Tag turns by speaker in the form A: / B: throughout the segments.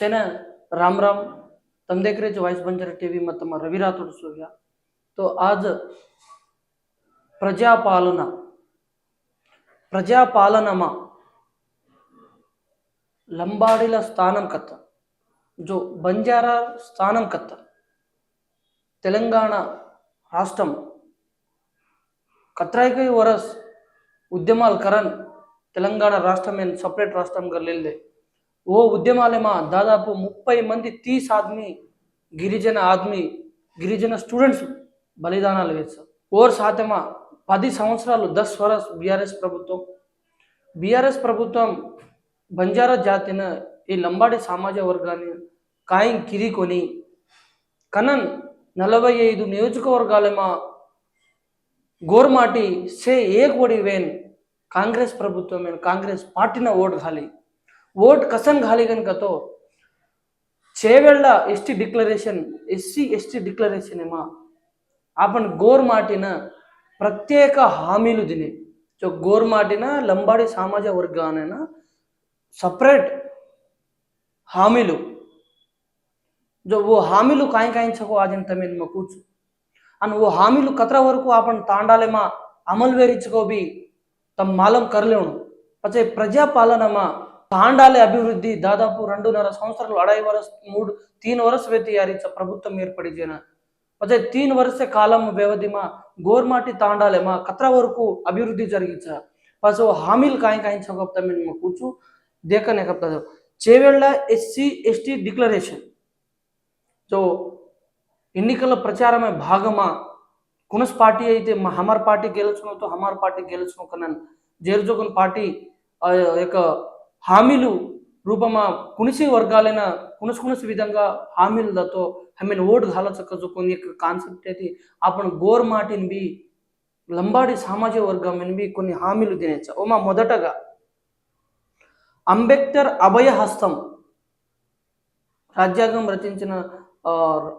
A: સેના રામ રામ તમે દેખ રહે છો વાઇસ બંજારા ટીવીમાં તમારું રવિ રાઠોડ સૂર્યા તો આજ પ્રજાપાલના પ્રજાપાલનમાં లంబాడీల స్థానం కథ జో బంజారా స్థానం కథ తెలంగాణ రాష్ట్రం కత్రాయికై వరస్ ఉద్యమాల్ కరణ్ తెలంగాణ రాష్ట్రం ఏం సపరేట్ రాష్ట్రంగా లేదే ఓ ఉద్యమాలేమా? దాదాపు ముప్పై మంది తీస్ ఆద్మీ గిరిజన ఆద్మీ గిరిజన స్టూడెంట్స్ బలిదానాలు వేస్తారు ఓర్ సాతమా? పది సంవత్సరాలు దస్ వరస్ బీఆర్ఎస్ ప్రభుత్వం. బీఆర్ఎస్ ప్రభుత్వం బంజారా జాతిన ఈ లంబాడి సమాజ వర్గాన్ని కాయం కిరికొని కనన్ నలభై ఐదు నియోజకవర్గాలేమా గోర్మాటి సే ఏ కోడి వేన్ కాంగ్రెస్ ప్రభుత్వం కాంగ్రెస్ పార్టీన ఓటు ఖాళీ ఓట్ కసం ఖాళీ కనుకతో Chevella ST declaration SC ST declaration ఏమా ఆపన్ గోర్ మాటిన ప్రత్యేక హామీలు దిని. సో గోర్ మాటిన లంబాడి సామాజ వర్గానైన సపరేట్ హామీలు. जो ఓ హామీలు కాయించకు ఆదిన తమిన్ మా కూర్చు. అని ఓ హామీలు కత్ర వరకు ఆపన్ తాండాలేమా అమలు వేరించుకోబి తమ మాలం కర్లేవును. పచ్చే ప్రజాపాలనమా తాండాలి అభివృద్ధి. దాదాపు రెండున్నర సంవత్సరాలు అడై వరస మూడు తీన్ వరస వ్యక్తి ప్రభుత్వం ఏర్పడిచేన అదే తీన్ వరస కాలం వ్యవధిమా గోర్మాటి తాండాలేమా కత్ర వరకు అభివృద్ధి జరిగించ. పచ్చ హామీలు కాయం కాయ మేము కూర్చు దేకనే కప్తా Chevella SC ST declaration. So ఎన్నికల ప్రచారమే భాగమా? కునస్ పార్టీ అయితే మా హమార్ పార్టీ గెలుచుకున్నతో తో హమార్ పార్టీ గెలుచును కనన్ పార్టీ ఆ యొక్క హామీలు రూపమా కునిసి వర్గాలైన కునుసు కునుసు విధంగా హామీలతో హమీన్ ఓటు దాలచక్కజుకొని కాన్సెప్ట్ అయితే అప్పుడు గోర్ మాటిని బి లంబాడి సామాజిక వర్గం ఎనిమి కొన్ని హామీలు తినేచ్చా? ఓ మా మొదటగా అంబేద్కర్ అభయ హస్తం రాజ్యాంగం రచించిన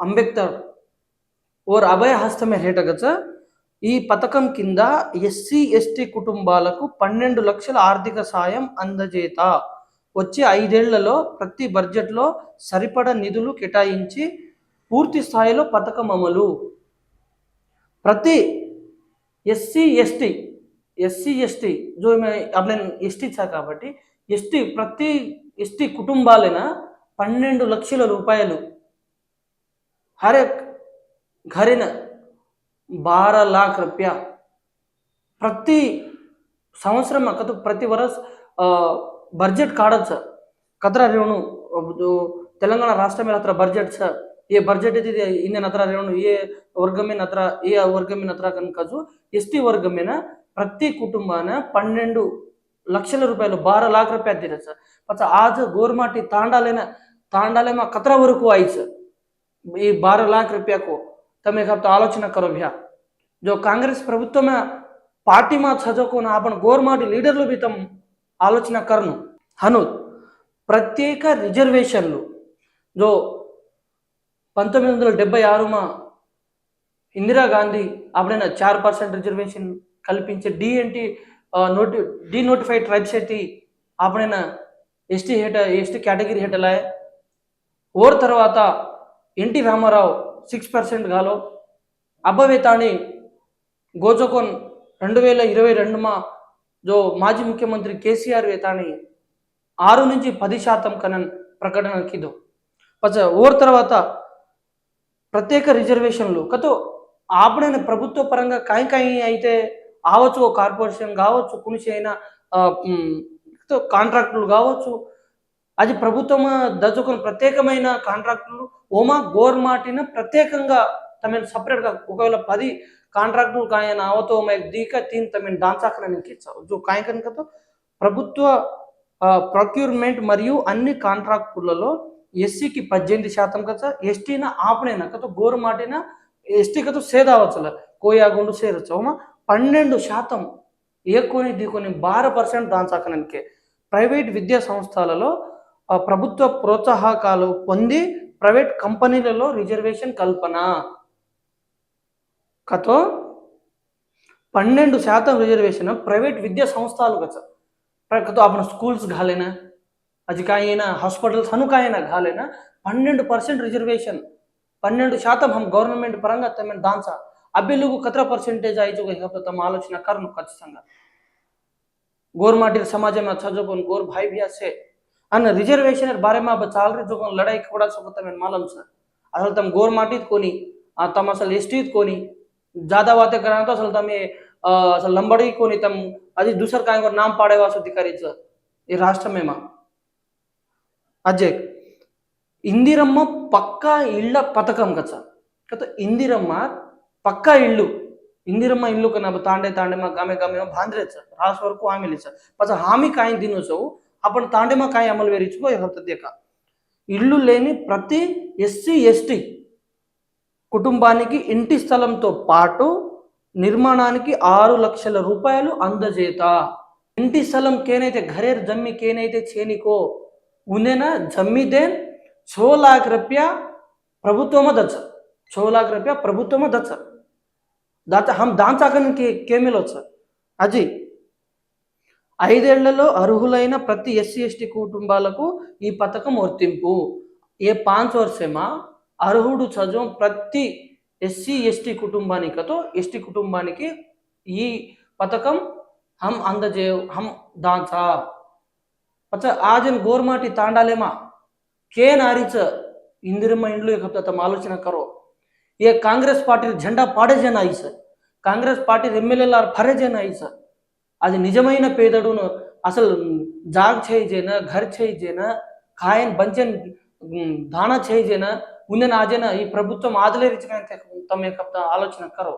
A: అంబేద్కర్ ఓర్ అభయ హస్తమే హేటగచ్చా ఈ పథకం కింద ఎస్సీ ఎస్టీ కుటుంబాలకు పన్నెండు లక్షల ఆర్థిక సాయం అందజేత. వచ్చే ఐదేళ్ళలో ప్రతి బడ్జెట్లో సరిపడ నిధులు కేటాయించి పూర్తి స్థాయిలో పథకం అమలు. ప్రతి ఎస్సీ ఎస్టీ ఎస్సీ ఎస్టీ జో అప్పుడు నేను ఎస్టీచా కాబట్టి ఎస్టీ ప్రతి ఎస్టీ కుటుంబాలైన పన్నెండు లక్షల రూపాయలు హరే ఘరిన ಬಾರ ಲಾಖ್ ರೂಪಾಯಿ ప్రతి సంవత్సరం కథ ప్రతి వరస్ బడ్జెట్ కాడదు సార్ కదరా రేవును తెలంగాణ రాష్ట్ర మీద హత్ర బడ్జెట్ సార్ ఏ బడ్జెట్ ఇది ఇందన్ హత్ర రేవును ఏ వర్గమైన హత్ర ఏ వర్గమైన హత్ర కనుకజు ఎస్టీ వర్గమైన ప్రతి కుటుంబాన పన్నెండు లక్షల రూపాయలు బార లాఖ రూపాయ తీరా సార్ పచ్చ ఆజ్ గోర్మాటి తాండాలైన తాండాలేమో కత్ర వరకు అయి సార్ ఈ బార లాఖ రూపాయకు તમે એક હપ્તો આલોચના કરો ભ્યા જો कांग्रेस પ્રભુત્વ માં પાર્ટીમાં છજકોને આપણ ગોરમાટી లీడర్లు బి తమ ఆలోచన కర్ను హనుత్ ప్రత్యేక రిజర్వేషన్లు. జో పంతొమ్మిది వందల డెబ్బై ఆరుమా ఇందిరాగాంధీ అప్పుడైనా చార్ పర్సెంట్ రిజర్వేషన్ కల్పించే డిఎన్టీ నోటి డినోటిఫైడ్ ట్రైబ్స్ ఎట్టి అప్పుడైనా ఎస్టీ హేట ఎస్టీ కేటగిరీ హేటలాయ. ఓర్ తర్వాత ఎన్టీ రామారావు సిక్స్ పర్సెంట్ గాలో. అబ్బవేతాని గోజోకోన్ రెండు వేల ఇరవై రెండుమా జో మాజీ ముఖ్యమంత్రి కేసీఆర్ వేతాని ఆరు నుంచి పది శాతం కనన్ ప్రకటన కిదో పచ్చ ఓర్ తర్వాత ప్రత్యేక రిజర్వేషన్లు. కతో ఆపడైన ప్రభుత్వ పరంగా కాయి కాయి అయితే ఆవచ్చు ఓ కార్పొరేషన్ కావచ్చు కునిసి అయిన కాంట్రాక్టులు కావచ్చు అది ప్రభుత్వం దచ్చుకున్న ప్రత్యేకమైన కాంట్రాక్టులు. ఓమా గోర్మాటిన ప్రత్యేకంగా తమ సపరేట్గా ఒకవేళ పది కాంట్రాక్టులు కాయన అవతో దీక తీన్ తమ డాన్సాకడానికి జో కాయ కనుకతో ప్రభుత్వ ప్రొక్యూర్మెంట్ మరియు అన్ని కాంట్రాక్టులలో ఎస్సీకి పద్దెనిమిది శాతం కదా ఎస్టీన ఆపనైనా కతో గోరుమాటిన ఎస్టీ కతో సేదావచ్చల కోయాగుండు సేరచ్చు ఓమా పన్నెండు శాతం ఏ ఏకొని దికొని బార పర్సెంట్ డాన్సాకడానికి ప్రైవేట్ విద్యా సంస్థలలో ప్రభుత్వ ప్రోత్సాహకాలు పొంది ప్రైవేట్ కంపెనీలలో రిజర్వేషన్ కల్పన కతో పన్నెండు శాతం రిజర్వేషన్ ప్రైవేట్ విద్యా సంస్థలు కదా కతో आपण स्कूल्स घाले ना అది కాయన హాస్పిటల్స్ హను కాయన घालेना పన్నెండు పర్సెంట్ రిజర్వేషన్ పన్నెండు శాతం हम గవర్నమెంట్ పరంగా తమ దాన్సా అబ్బి लोग कतरा पर्सेंटेज आई जो हे तम ఆలోచన కర్ను ఖచ్చితంగా गोरमाटिर समाज में अच्छा जो कौन गोर भाई भी అన్న రిజర్వేషన్ ಬಾರೆ ಮಾ ಚಾಲ್ರಿ ತಗೊಂಡು ಲಡಾಯಿ ಕೂಡ ಸೊಗತ ಮೇಲೆ ಮಾಲಮ್ ಸರ್ అసలు తమ గోర్ మాట ఎత్తుకొని తమ అసలు ఎస్టీ ఎత్తుకొని జాదా వాతే అసలు తమ అసలు లంబడి కొని తమ అది దూసర్ కాయ నామ్ పాడేవా శుద్ధి సార్. ఈ రాష్ట్రమేమా? అజయ్ ఇందిరమ్మ పక్కా ఇళ్ళ పథకం కదా సార్. కదా ఇందిరమ్మ పక్కా ఇళ్ళు ఇందిరమ్మ ఇల్లు కన్నా తాండే తాండే మా గామె గామె సార్. రాస్ వరకు హామీ లేదు సార్ పచ్చ హామీ కాయని దినోత్సవం आपण तांडेमा काय అమలు వేరించుకో దేక ఇల్లు లేని ప్రతి ఎస్సీ ఎస్టీ కుటుంబానికి ఇంటి స్థలంతో పాటు నిర్మాణానికి ఆరు లక్షల రూపాయలు అందజేత ఇంటి స్థలం కేనైతే घरेर जम्मी केनैते छेनिको उन्हें जम्मी देन छो लाख रुपया ప్రభుత్వమ దచ్చ छो लाख रुपया ప్రభుత్వమ దచ్చ దాత హం దాంచాకన్ కే కేమిలొచ్చ అజీ ఐదేళ్ళలో అర్హులైన ప్రతి ఎస్సీ ఎస్టీ కుటుంబాలకు ఈ పథకం వర్తింపు. ఏ పాంచ్ వర్షమా అర్హుడు చదువు ప్రతి ఎస్సీ ఎస్టీ కుటుంబానికతో ఎస్టీ కుటుంబానికి ఈ పథకం హమ్ అందజే హమ్ దాంచా అచ్చా ఆజన్ గోర్మాటి తాండాలేమా? కే నారిచ ఇందిరమ్మ ఇండ్లు ఇక తమ ఆలోచన కరో. ఏ కాంగ్రెస్ పార్టీ జెండా పాడేజేనా జన సార్. కాంగ్రెస్ పార్టీ ఎమ్మెల్యేలు ఆరు పరేజేనా ఆయి సార్. అది నిజమైన పేదడును అసలు జాగ్ చేయిజేన ఘర్ చేయిజేన ఖాయన్ బంచన్ దాన చేయిజేన ఉందని ఆజేనా ఈ ప్రభుత్వం ఆదలేరించిన తమ యొక్క ఆలోచన కరో.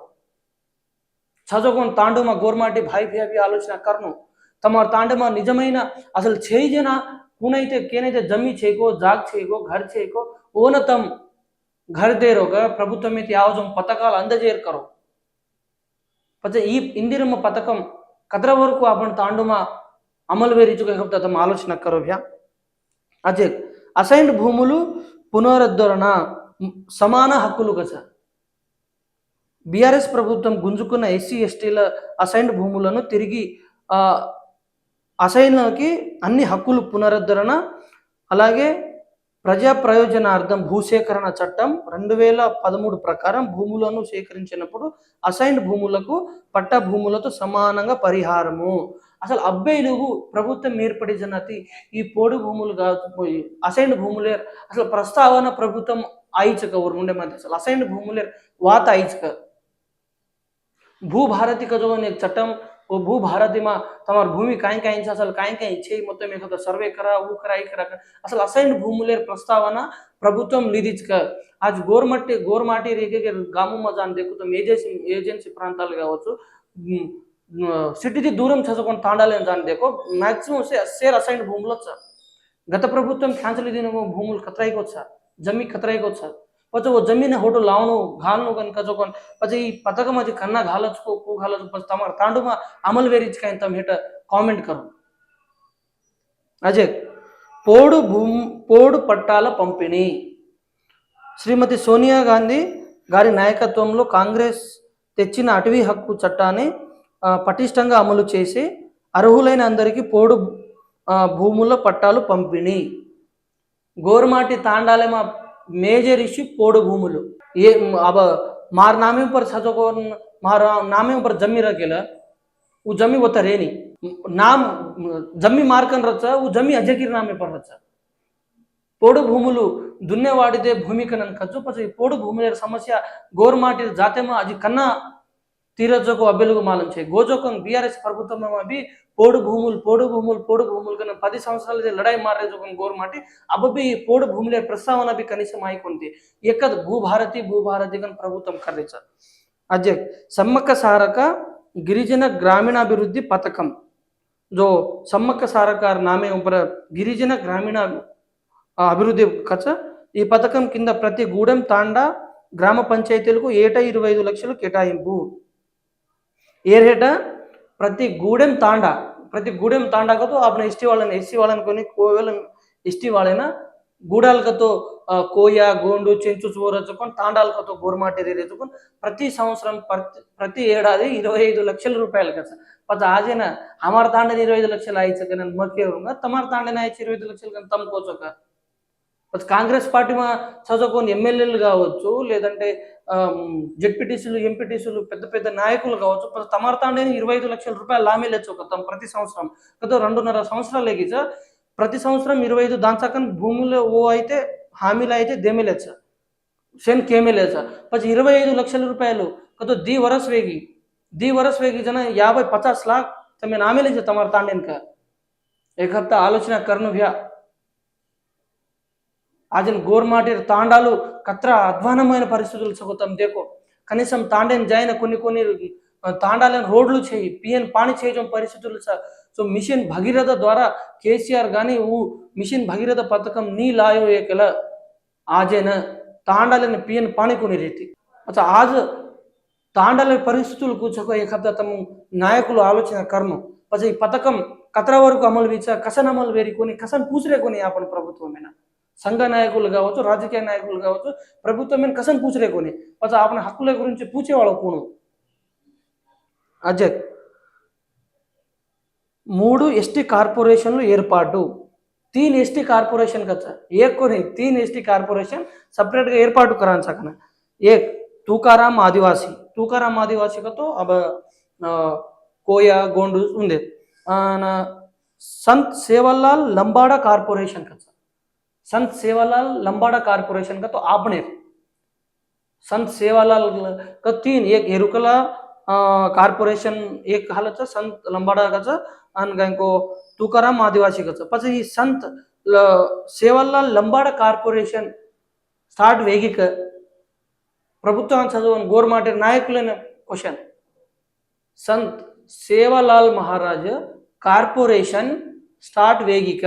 A: చదువుకొని తాండూమా గోర్మాటి భాయ్ భావి ఆలోచన కరను. తమ తాండమా నిజమైన అసలు చేయిజేన కూనైతే కేనైతే జమ్మి చేయకో జాగ్ చేయకో ఘర్ చేయకో ఓన తమ్ ఘర్ దేరోగ ప్రభుత్వం అయితే యావజం పథకాలు అందజేరుకరు ఈ ఇందిరమ్మ పథకం કતરાવરકુ આપણ તાંડુમાં અમલવેરી ચૂકે હપ્તા તમે ఆలోచన કરો ભ્યા આજે అసైన్డ్ భూములు పునరుద్ధరణ సమాన హక్కులు కదా బీఆర్ఎస్ ప్రభుత్వం గుంజుకున్న ఎస్సీ ఎస్టీల అసైన్డ్ భూములను తిరిగి అసైన్లకి అన్ని హక్కులు పునరుద్ధరణ అలాగే ప్రజా ప్రయోజనార్థం భూసేకరణ చట్టం రెండు వేల పదమూడు ప్రకారం భూములను సేకరించినప్పుడు అసైన్డ్ భూములకు పట్ట భూములతో సమానంగా పరిహారము. అసలు అబ్బేలుగు ప్రభుత్వం ఏర్పడిన ఈ పోడు భూములు కాదు అసైన్డ్ భూములే. అసలు ప్రస్తావన ప్రభుత్వం ఆయిచక ఊరు ఉండే మధ్య అసలు అసైన్డ్ భూములే వాత ఆయిచక. భూభారతి కదో అనే చట్టం ओ भू भारत में तुम्हार भूमि कहीं कहीं असल कहीं कहीं छे मत में तो सर्वे करा वो करा ये करा असल असैन भूमूल्य प्रस्तावना प्रभुत्म लिदिच कर आज गोरमाटी गोरमाटी रेखे के गामों में जान देखो तो मेजर एजेंसी प्रांताल गया सिटी दी दूरम छसो कोन जान देखो। मैक्सिमम से शेयर असाइंड भूमल गत प्रभुत्म खांचली दिन भूमल खतराई को छ जमी खतराई को પછી ఓ જમીને હોટો લાવવાનું ઘાલનું કન કજો કન પછી પતકમાં જે કન્ના ઘાલ છો કો తాండు మా પછી તમારા તાંડુમાં અમલવેરી જ કાંઈ તમે હેઠળ કોમેન્ટ કરો పోడు భూమి పోడు పట్టాల పంపిణీ శ్రీమతి సోనియా గాంధీ గారి నాయకత్వంలో కాంగ్రెస్ తెచ్చిన అటవీ హక్కు చట్టాన్ని పటిష్టంగా అమలు చేసి అర్హులైన అందరికీ పోడు భూముల పట్టాలు పంపిణీ గోరుమాటి తాండాలేమా మేజర్ ఇష్యూ పోడు భూములు ఏ అబ मार నామే ऊपर छजो को నామే नामे జమ్మి जम्मी ఊ జమ్మి जम्मी होता रे జమ్మి మార్కన్ రచ్చ ఊ జమ్మి అజకిర్ నామే పర్ రచ్చ. పోడు భూములు దున్నేవాడిదే భూమికి నన్ను ఖర్చు పచ్చి. పోడు భూముల సమస్య గోర్మాటి జాతేమో అది కన్నా తీరజోకు అబ్బెలుగు మాలం చేయి. గోజోకం బీఆర్ఎస్ ప్రభుత్వం అవి పోడు భూములు పోడు భూములు పోడు భూములు కన్నా పది సంవత్సరాలు లడాయి మారే జోకం గోర్మాటి అబ్బి ఈ పోడు భూముల ప్రస్తావన అవి కనీసం ఆయికొంది. ఎక్కదు భూభారతి భూభారతి కన్ ప్రభుత్వం ఖర్చు అజయ్ సమ్మక్క సారక గిరిజన గ్రామీణాభివృద్ధి పథకం. జో సమ్మక్క సారకార్ నామే ఉపర గిరిజన గ్రామీణ అభివృద్ధి కచ ఈ పథకం కింద ప్రతి గూడెం తాండా గ్రామ పంచాయతీలకు ఏటా ఇరవై ఐదు లక్షలు కేటాయింపు. ఎయిర్ ప్రతి గూడెం తాండా ప్రతి గూడెం తాండాకతో ఆపన ఎస్టీ వాళ్ళని ఇష్టి వాళ్ళని కొని కోవెల ఎస్టీ వాళ్ళైనా గూడాలకతో కోయ గోండు చెంచు చూర చెప్పుకొని తాండాలకతో గోర్మాటేరియల్ చెప్పుకొని ప్రతి సంవత్సరం ప్రతి ప్రతి ఏడాది ఇరవై ఐదు లక్షల రూపాయలు కదా పద ఆజైన అమర్ తాండని ఇరవై ఐదు లక్షలు ఆయిచ్చు కానీ మకే తమర్ తాండని ఆయించి ఇరవై ఐదు లక్షలు కానీ తమ్ముకోవచ్చు కాంగ్రెస్ పార్టీ మా చదువుకొని ఎమ్మెల్యేలు కావచ్చు లేదంటే జెడ్పీటీసీలు ఎంపీటీసీలు పెద్ద పెద్ద నాయకులు కావచ్చు తమరు తాండే ఇరవై ఐదు లక్షల రూపాయలు లామీలేచ్చు గతం ప్రతి సంవత్సరం. గత రెండున్నర సంవత్సరాలే సార్? ప్రతి సంవత్సరం ఇరవై ఐదు దాని భూములు ఓ అయితే హామీలు అయితే దేమేలేదు సార్. సెన్ కేమేలేదు సార్. పచ్చి ఇరవై ఐదు లక్షల రూపాయలు గత ది వరస్ వేగి ది వరస్ వేగి జన యాభై పచాస్ లాక్ తమ నామీలేదు తమరు తాండేనుక. ఏకప్తా ఆలోచన కర్ణు వ్యా ఆజన్ గోర్మాటిర్ తాండాలు కత్ర అధ్వానమైన పరిస్థితులు చదువుతాం దేకో. కనీసం తాండేని జాయిన కొన్ని కొన్ని తాండాలను రోడ్లు చేయి పిఎన్ పాని చేయడం పరిస్థితులు సో మిషన్ భగీరథ ద్వారా కేసీఆర్ కానీ ఊ మిషన్ భగీరథ పథకం నీ లాయో ఏకల. ఆజైన తాండాలని పిఎన్ పాని కొని రీతి. అసలు ఆజ తాండాల పరిస్థితులు కూర్చోక ఏకబ్ద తమ నాయకులు ఆలోచన కర్మ. పచ్చ ఈ పథకం కత్ర వరకు అమలు వీచ కసన్ అమలు వేరి కొని కసన్ పూసరే కొని యాపన ప్రభుత్వం సంఘ నాయకులు కావచ్చు రాజకీయ నాయకులు కావచ్చు ప్రభుత్వం ఏం కసం కూర్చోలేకొని పచ్చ ఆపన హక్కుల గురించి పూచేవాళ్ళు కూను. అజయ్ మూడు ఎస్టీ కార్పొరేషన్లు ఏర్పాటు. తీన్ ఎస్టీ కార్పొరేషన్ కచ్చ? एक को नहीं तीन కార్పొరేషన్ సపరేట్గా ఏర్పాటు करान సకన. ఏ తూకారాం ఆదివాసి. తూకారాం ఆదివాసి కతో కోయా గోండు ఉంది సంత్ సేవల్లాల్ లంబాడా కార్పొరేషన్ కదా संत सेवालाल लंबाड़ा कारपोरेशन का तो आबनेर संत सेवालाल का तीन एक हेरुकला कारपोरेशन एक हालाचं संत लंबाडा का आणि गायको तुकाराम आदिवासीकाचं पच ही संत ल सेवालाल लंबाडा कारपोरेशन स्टार्ट वेगिक ప్రభుత్వం చదవని గోర్మాటి నాయకులైన question. Sant Sevalal Maharaj corporation start వేగిక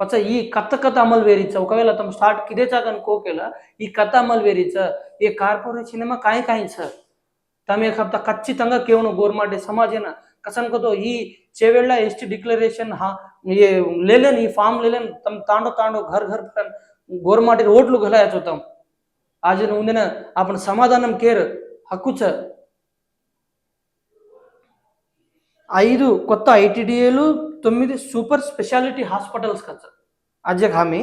A: పచ్చ ఈ కథ కథ అమలు ಅಮಲ್ ఒకవేళ తమ స్టార్ట్ ಸ್ಟಾರ್ಟ್ చాక ಕೋಕೆಲ ఈ కథ అమలు వేరిచ. ఏ కార్పొరేట్ సినిమా కాయ కాయ సార్. తమ ఏ ఖచ్చితంగా కేవలం గవర్నమెంట్ సమాజన కసంకతో ఈ చెవేళ్ళ ఎస్టి డిక్లరేషన్ హా ఏ లేలేని ఈ ఫామ్ లేలేని తమ తాండో తాండో ఘర్ ఘర్ గవర్నమెంట్ ఓట్లు గలాయచోతాం ఆజన ఉందిన అప్పుడు సమాధానం కేర్ హక్కు చ ఐదు కొత్త ఐటీడీఏలు తొమ్మిది సూపర్ స్పెషాలిటీ హాస్పిటల్స్ కచ్చ అజక్ హామీ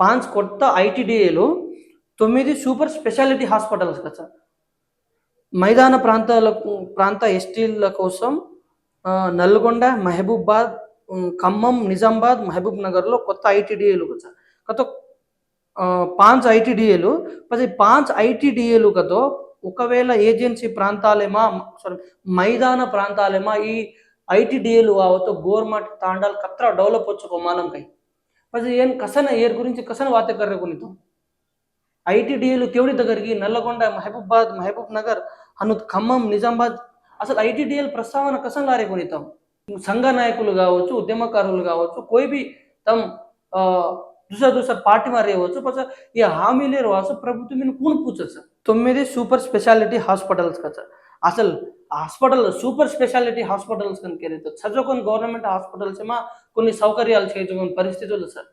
A: పాంచ్ కొత్త ఐటీడీఏలు తొమ్మిది సూపర్ స్పెషాలిటీ హాస్పిటల్స్ కచ్చ మైదాన ప్రాంతాల ప్రాంత ఎస్టీల కోసం నల్గొండ మహబూబాద్ ఖమ్మం నిజామాబాద్ మహబూబ్ నగర్లో కొత్త ఐటీడీఏలు కదా కొత్త పాంచ్ ఐటీడీఏలు పది పాంచ్ ఐటీడీఏలు కతో ఒకవేళ ఏజెన్సీ ప్రాంతాలేమా సారీ మైదాన ప్రాంతాలేమా ఈ ఐటీడీఏలు వావతో గోర్మాట్ తాండాలు కత్ర డెవలప్ వచ్చుకో కై. పది ఏం కసన ఏర్ గురించి కసన వాతే కొనితాం కొనితో. ఐటీడీఏలు కేవడి దగ్గరికి నల్లగొండ మహబూబాద్ మహబూబ్ నగర్ అనుద్ ఖమ్మం నిజామాబాద్ అసలు ఐటీడీఎల్ ప్రస్తావన కసన లారే కొనితాం. సంఘ నాయకులు కావచ్చు ఉద్యమకారులు కావచ్చు కోయిబి తమ दुसरा दुसरा पार्टी मारे వచ్చు పచ్చ ఈ హామీలే రాసు ప్రభుత్వం మీద కూన్ పూచచ్చు తొమ్మిది సూపర్ స్పెషాలిటీ హాస్పిటల్స్ కచ్చ అసలు హాస్పిటల్ సూపర్ స్పెషాలిటీ హాస్పిటల్స్ కనుక ఏదైతే చదువుకొని గవర్నమెంట్ హాస్పిటల్స్ ఏమో కొన్ని సౌకర్యాలు చేయడం పరిస్థితులు సార్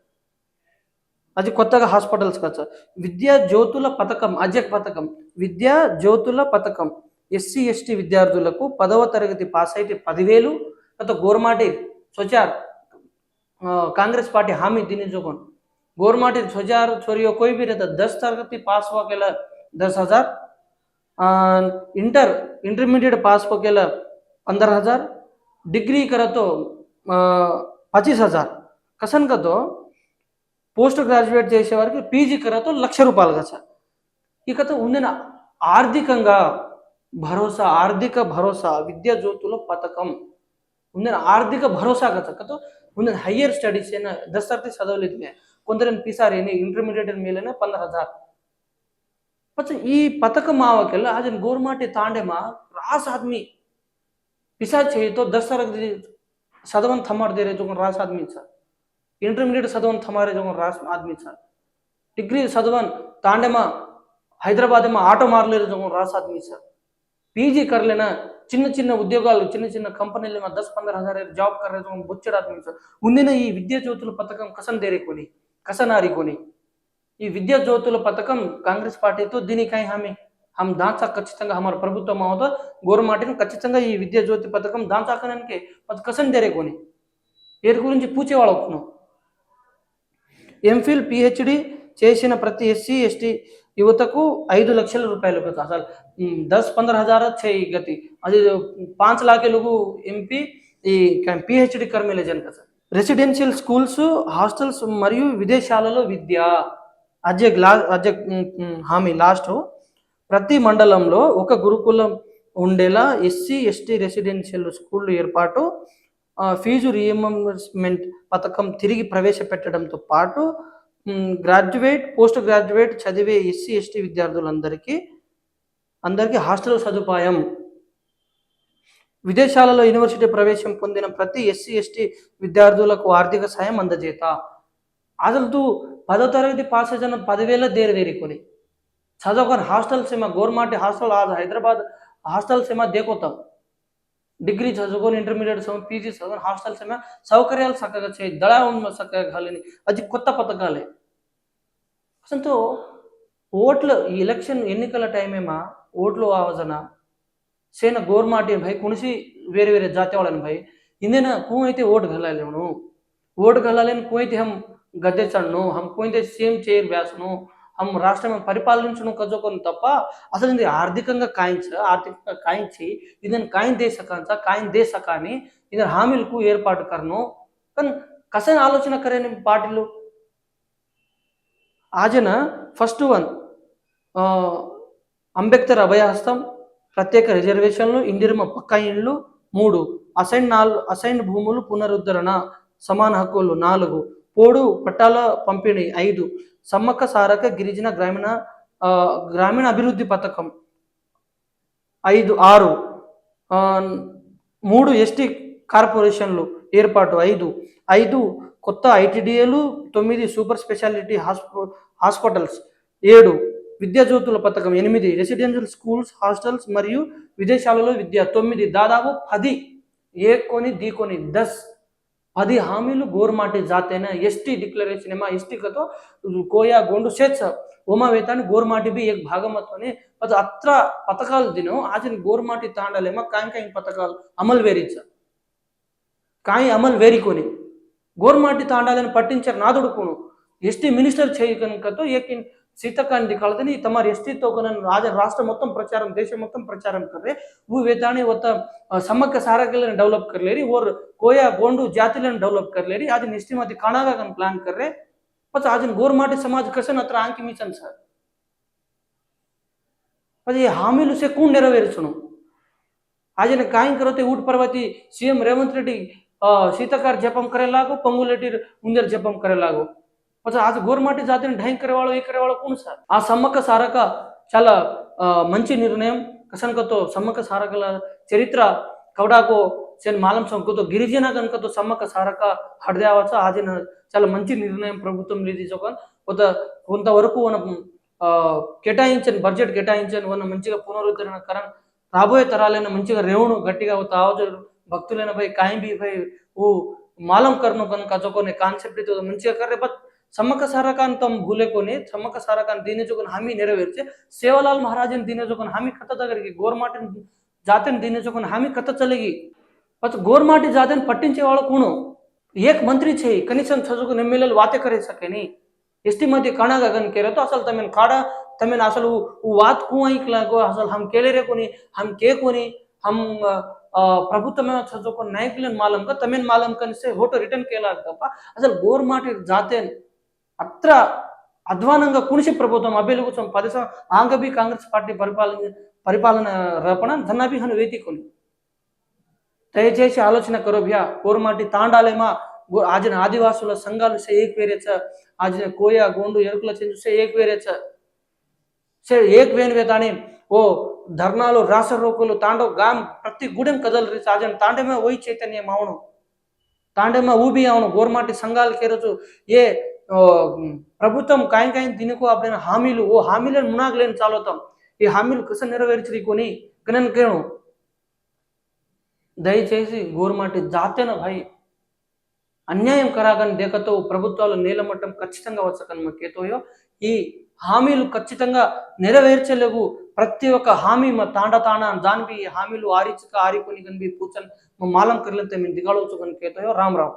A: అది కొత్తగా హాస్పిటల్స్ కదా సార్ విద్యా జ్యోతుల పథకం అజక్ పథకం విద్యా జ్యోతుల పథకం ఎస్సీ ఎస్టీ విద్యార్థులకు పదవ తరగతి పాస్ అయితే పదివేలు గత గోర్మాటి సొచార్ अ, कांग्रेस पार्टी हामी गोरमाटी छोजार छोरियो कोई भी रहता दस तारखे ती पास हो केला दस हजार। इंटर इंटरमीडिएट पास हो केला पंद्रह हजार। डिग्री करतो पच्चीस हजार। कसन करतो पोस्ट ग्रेजुएट जैसे वार के पीजी करतो लक्ष रूपाल का था ये कतो उन्हें ना आर्थिक अंगा भरोसा आर्थिक भरोसा विद्या जो तुलो पतकम उन्हें ना आर्थिक भरोसा का था। कतो उन्हें हाईएर स्टडीज से ना दस तारीख साधो लेते हैं। కొందరిని पीसार यानी ఇంటర్మీడియట్ ಮೇಲೆ पंद्रह हज़ार પછી ఈ పథక ಮಾವಕ್ಕೆಲ್ಲ ಆಜನ್ గోర్మాటి తాండేమా? రాస్ ఆద్మీ. పిసా చేయతో ಚೇತೋ ದಸ್ ಸರಗ್ ಸದವನ್ ಥಮಾರ್ ದೇರೆ ಜೋಗನ್ ರಾಸ್ ಆದ್ಮಿ ఇంటర్మీడియట్ సదవన్ తమారే జోగం రాస్ ఆద్మీ సార్. డిగ్రీ సదవన్ తాండేమా హైదరాబాద్ ఏమో ఆటో మారలేదు జోగం రాస్ ఆద్మీ సార్. పీజీ కర్లేన చిన్న చిన్న ఉద్యోగాలు చిన్న చిన్న కంపెనీలు దస్ పంద్రహ హజార్ జాబ్ కర్రే జోగం బొచ్చడు ఆద్మీ సార్. ఉందిన ఈ విద్యా జ్యోతుల పథకం కసం దేరే కొని? కసనారి కొని ఈ విద్యా జ్యోతుల పథకం కాంగ్రెస్ పార్టీతో దీనికై హామీ. హమ్ దాంచా ఖచ్చితంగా హమర్ ప్రభుత్వం అవుతా గోరుమాటిని ఖచ్చితంగా ఈ విద్యా జ్యోతి పథకం దాంచాకనానికి అది కసన్ దేరే కొని వీరి గురించి పూచేవాళ్ళు అవుతున్నాం. ఎంఫిల్ పిహెచ్డి చేసిన ప్రతి ఎస్సీ ఎస్టీ యువతకు ఐదు లక్షల రూపాయలు అసలు దస్ పంద్ర హజార చేయి గతి. అది పాంచ్ లాఖ ఎంపీ ఈ పిహెచ్డి కర్మీలే జనక సార్. రెసిడెన్షియల్ స్కూల్స్ హాస్టల్స్ మరియు విదేశాలలో విద్య. అజయ్ లా అజయ్ హామీ లాస్ట్. ప్రతి మండలంలో ఒక గురుకులం ఉండేలా ఎస్సీ ఎస్టీ రెసిడెన్షియల్ స్కూళ్ళు ఏర్పాటు ఫీజు రియంబర్స్మెంట్ పథకం తిరిగి ప్రవేశపెట్టడంతో పాటు గ్రాడ్యుయేట్ పోస్ట్ గ్రాడ్యుయేట్ చదివే ఎస్సీ ఎస్టీ విద్యార్థులందరికీ అందరికీ హాస్టల్ సదుపాయం. విదేశాలలో యూనివర్సిటీ ప్రవేశం పొందిన ప్రతి ఎస్సీ ఎస్టీ విద్యార్థులకు ఆర్థిక సాయం అందజేత. అసలు పదో తరగతి పాస్ అయిన పదివేల దేరు దేరికొని చదువుకొని హాస్టల్ సీమ గవర్నమెంట్ హాస్టల్ హైదరాబాద్ హాస్టల్ సీమ దేకోతాం డిగ్రీ చదువుకొని ఇంటర్మీడియట్ సమ పీజీ చదువుకొని హాస్టల్ సమ సౌకర్యాలు చక్కగా చేయి దళా ఉన్న చక్కగా కాలని అది కొత్త పథకాలే. అసలు ఓట్ల ఈ ఎలక్షన్ ఎన్నికల టైమేమా ఓట్లు ఆవజన సేన గోర్మాటి అని ಭೈ ಕುಣಿಸಿ వేరే వేరే జాతి వాళ్ళని ಇಂದೇನ ఇందేనా కూ అయితే ఓటు గెలాలేమును ఓటు గెలాలని కూ అయితే హమ్ గద్దె చడను హమ్ అయితే సేమ్ చేయర్ వేసను హమ్ రాష్ట్రం పరిపాలించను కజోకొని తప్ప అసలు ఇది ఆర్థికంగా కాయించ ఆర్థికంగా కాయించి ఇదని కాయిన్ దేశకాంచ కాయిన్ దేశ కానీ ఇది హామీలకు ఏర్పాటు కరను? కానీ కసైన ఆలోచన కరేని పార్టీలు ఆజన? ఫస్ట్ వన్ అంబేద్కర్ అభయహస్తం ప్రత్యేక రిజర్వేషన్లు ఇందిరమ పక్క ఇండ్లు మూడు. అసైన్ నాలుగు అసైన్ భూములు పునరుద్ధరణ సమాన హక్కులు నాలుగు. పోడు పట్టాల పంపిణీ ఐదు. సమ్మక్క సారక గిరిజన గ్రామీణ గ్రామీణ అభివృద్ధి పథకం ఐదు ఆరు. మూడు ఎస్టీ కార్పొరేషన్లు ఏర్పాటు ఐదు. ఐదు కొత్త ఐటీడీఏలు తొమ్మిది సూపర్ స్పెషాలిటీ హాస్ప హాస్పిటల్స్ ఏడు. విద్యాజ్యోతుల పథకం ఎనిమిది. రెసిడెన్షియల్ స్కూల్స్ హాస్టల్స్ మరియు విదేశాలలో విద్య తొమ్మిది. దాదాపు పది. ఏ కొని ది కొని దస్. పది హామీలు గోర్మాటి జాతేన? ఎస్టీ డిక్లరేషన్ ఏమో? ఎస్టీ కథో కోయా గోండు చేర్చ ఉమావేతాన్ని గోర్మాటి బి ఏక్ భాగమత్వని. అది అత్ర పథకాలు దిను ఆచిన గోర్మాటి తాండాలేమో కాంగ్ కాంగ్ పథకాలు అమలు వేరించ కాయి అమలు వేరికొని గోర్మాటి తాండాలని పట్టించారు నాదుడుకును ఎస్టీ మినిస్టర్ చేయకనుకతో ఏకిన్ శీతాకాంతి కాలదని తమ ఎస్టీతో రాజ రాష్ట్ర మొత్తం ప్రచారం దేశం మొత్తం ప్రచారం कर रहे वो वेदाणी होता समक सारा के लिए डेवलप कर ले रही और कोया गोंडू जाति डेवलप कर ले रही आज निश्चित मत काणागन प्लान कर रहे बस आज गोरमाटी समाज कसन हत्र आंकि मिशन सर అది హామీలు సెక్కుని నెరవేర్చను ఆయన కాయంకరతే ఊట్ పర్వతి సీఎం రేవంత్ రెడ్డి శీతకార్ జపం కరేలాగు పొంగులెట్టి ఉందర్ జపం కరేలాగు પછી આજે ગોરમાટી જાતિને ઢાંઈ કરવાળો એ કરવાળો કોણ સાર సమ్మక్క సారక చాలా మంచి నిర్ణయం. కసనకతో సమ్మక్క సారకల చరిత్ర కవడాకు సేను మాలం సంకతో గిరిజన కనుకతో సమ్మక్క సారక హడదేవచ్చు అది చాలా మంచి నిర్ణయం ప్రభుత్వం తీసుకోక కొంత కొంతవరకు మనం కేటాయించని బడ్జెట్ కేటాయించని వన్న మంచిగా పునరుద్ధరణ కరం రాబోయే తరాలైనా మంచిగా రేవును గట్టిగా తావచ్చు భక్తులైన పై కాయం బీ పై ఓ మాలం కర్ను కనుక చదువుకునే కాన్సెప్ట్ మంచిగా కర్రే బట్ चमक सारकान तम भूले को ने चमक सारकान दिने जो हामी नेरवे सेवालाल महाराज दिने जो हामी खत करेगी गोर माटे जाते दिने जो हामी खत चलेगी। बस गोर माटे जाते पट्टी वालों कौन एक मंत्री छे कनिशन छो को निमिल वाते करे सके नहीं इसी मध्य कणा गगन तो असल हम केले रे को नहीं जाते हैं అత్ర అధ్వానంగా కుణిసి ప్రభుత్వం అభిలుగుసం పది ఆంగబి కాంగ్రెస్ పార్టీ పరిపాలన పరిపాలన రపణ ధనాభిహను వేతికొని దయచేసి ఆలోచన కరోభ్య కోరుమాటి తాండాలేమా ఆజన ఆదివాసుల సంఘాలు సే ఏక్వేరేచ ఆజన కోయ గోండు ఎరుకుల చెందు సే ఏక్వేరేచ సే ఏక్వేన్వే తాని ఓ ధర్నాలు రాసరోకులు తాండవ గాం ప్రతి గూడెం కదలు రేచ ఆజన తాండేమే ఓయి చైతన్యం అవును తాండేమ ఊబి అవును గోర్మాటి సంఘాలు కేరచు ఏ ప్రభుత్వం కాయం కాయం దీనికో అప్పుడైన హామీలు ఓ హామీలను మునాగలేని చాలవుతాం. ఈ హామీలు కృష నెరవేర్చి కొని కనన్ దయచేసి గోరుమాటి జాతేన భాయి అన్యాయం కరాగని దేకతో ప్రభుత్వాలు నీలమట్టం ఖచ్చితంగా వచ్చకని మాకేతోయో ఈ హామీలు ఖచ్చితంగా నెరవేర్చలేవు. ప్రతి ఒక్క హామీ మా తాండ తాండ జాన్బి హామీలు ఆరిచుక ఆరికొని కనిపి పూచన్ మాలం కర్లతో మేము దిగాలో చూకొని కేతయో. రామ్ రామ్.